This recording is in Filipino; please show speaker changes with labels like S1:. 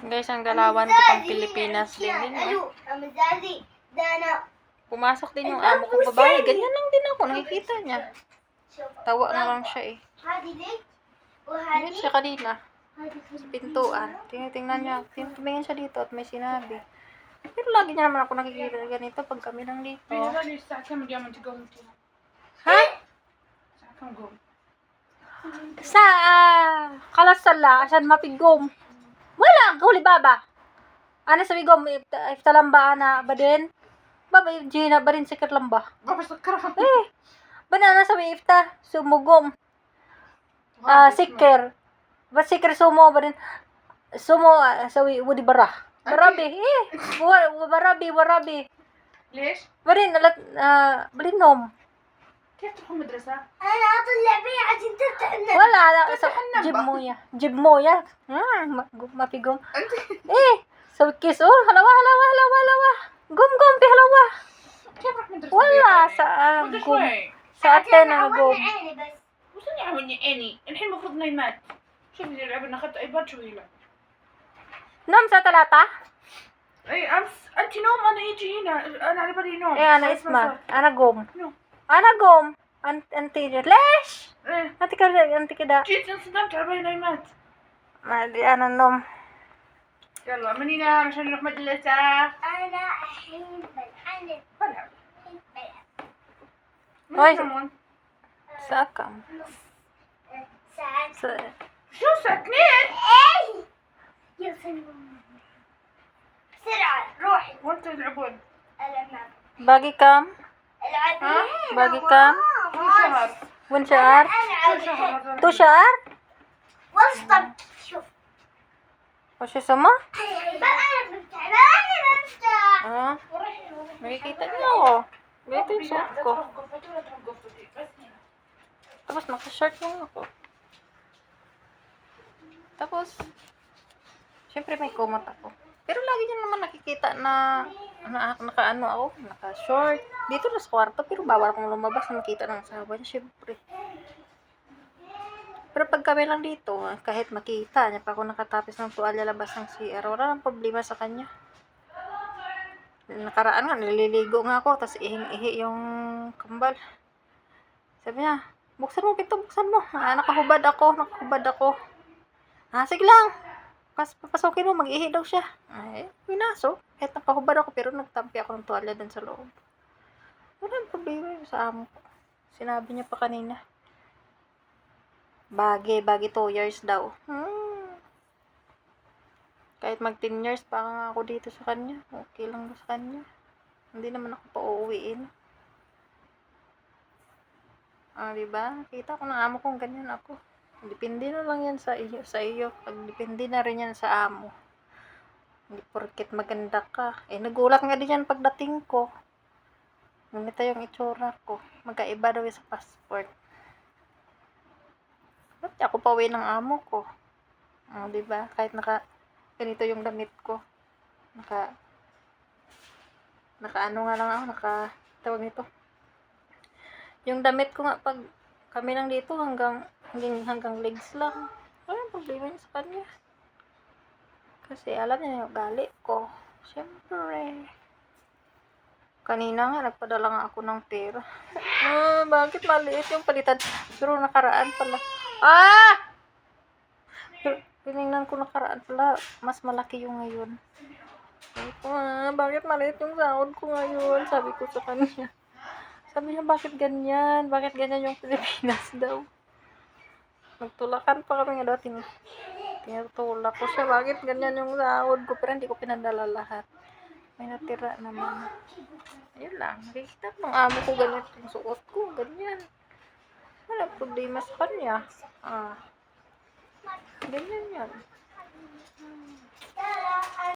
S1: Guys, ang galawan ko pang Pilipinas din din. Oh. Pumasok din yung amo ko babae. Ganyan lang din ako. Nakikita niya. Tawa na lang siya eh. Ganyan siya kanina. Sa pintuan. Tinitingnan niya. Tinitingnan siya dito at may sinabi. Pero lagi niya naman ako nakikita ganito pag kami lang dito. Ha? Sa ah, kalasala, asan mapigom lang, huli baba. Ana sabi ko, if talamba ana ba din? Baba yung Gina ba rin sikat lamba?
S2: Baba sa.
S1: Eh, banana sabi ifta, sumugom. Ah, uh, siker. Ba siker sumo ba rin? Sumo uh, sabi wudi bara. Barabi, eh. Warabi, warabi.
S2: Lish?
S1: Ba rin, alat, ah, uh, ba rin nom.
S2: كيف تروحوا المدرسة؟
S1: أنا أطلع بيها عشان تفتح النبي ولا على جيب موية. جيب موية. آه،
S2: ما
S1: في قوم. إيه سوي كيس. أوه هلا هلا وهلا وهلا واه قوم قوم
S2: كيف أروح مدرسة؟
S1: والله
S2: يعني
S1: ساعة
S2: آه،
S1: قوم. ساعتين أقوم بس
S2: وش اللي يعوني عيني؟ الحين المفروض نايمات شوف اللي يلعب أنا أخذت أيباد شو يلعب
S1: نوم ساعة ثلاثة.
S2: إي أمس. انت نوم؟ أنا يجي هنا. أنا على بالي نوم.
S1: اي
S2: أنا
S1: اسمع.
S2: أنا
S1: قوم. نوم.
S2: أنا
S1: قوم أنت أنت تيجي. ليش؟
S2: إيه.
S1: أنت كذا أنت كذا
S2: جيت انصدمت على بالي نايمات
S1: ما أدري أنا النوم
S2: يلا من هنا؟ عشان نروح مدرسة أنا أحب
S1: أنا
S2: أحب
S1: وين؟ ساكن ساعة
S2: شو ساكنين؟ اي يا
S3: بسرعة روحي.
S2: وانتوا تلعبون.
S1: باقي
S3: كم؟
S1: Bagi kam?
S2: Wan syahar.
S1: Tu
S3: syahar? Wan
S1: syahar. Wasya sama? Ah, nakikita niyo oh. ako. Ganito yung suot ko. Tapos naka-shirt lang ako. Tapos, syempre may kumot ako. Pero lagi niya naman nakikita na, na naka-ano ako, naka-short. Dito na sa kwarto, pero bawal akong lumabas na makita ng asawa niya, syempre. Pero pag kami lang dito, ah, kahit makita niya pa ako nakatapis ng tuwalya labas ng CR, wala nang problema sa kanya. Nakaraan nga, nililigo nga ako, tapos ihing-ihi yung kambal. Sabi niya, buksan mo pito, buksan mo. Ah, nakahubad ako, nakahubad ako. Ah, sige lang. Pas papasukin mo, mag-ihi daw siya. Ay, pinaso. Kahit nakahubad ako, pero nagtampi ako ng tuwalya dun sa loob. Walang problema sa amo ko. Sinabi niya pa kanina. Bagi, bagi 2 years daw. Hmm. Kahit mag 10 years pa ako dito sa kanya. Okay lang sa kanya. Hindi naman ako pa uuwiin. Ah, di ba? Kita ko na amo kong ganyan ako. Depende na lang yan sa iyo, sa iyo. Depende na rin yan sa amo. Hindi porket maganda ka. Eh, nagulat nga din yan pagdating ko. Ganito yung itsura ko. Magkaiba daw sa passport. Ba't ako pauwi ng amo ko? Ah, di ba? Kahit naka, ganito yung damit ko. Naka, naka ano nga lang ako, naka, tawag nito. Yung damit ko nga pag kami lang dito hanggang hanggang, hanggang legs lang. Walang problema niya sa kanya. Kasi alam niya yung gali ko. Siyempre. Kanina nga, nagpadala nga ako ng pera. ah, bakit maliit yung palitan? Pero nakaraan pala. Ah! Pero, ko nakaraan pala, mas malaki yung ngayon. Sabi ko, ah, bakit maliit yung sahod ko ngayon? Sabi ko sa kanya. Sabi niya, bakit ganyan? Bakit ganyan yung Pilipinas daw? Nagtulakan pa kami nga daw. Tin tinutulak ko siya. Bakit ganyan yung sahod ko? Pero hindi ko pinadala lahat. May natira naman. Ayun lang. Nakikita ng amo ko ganyan yung suot ko. Ganyan. Wala problema sa kanya. Ah. Ganyan yan.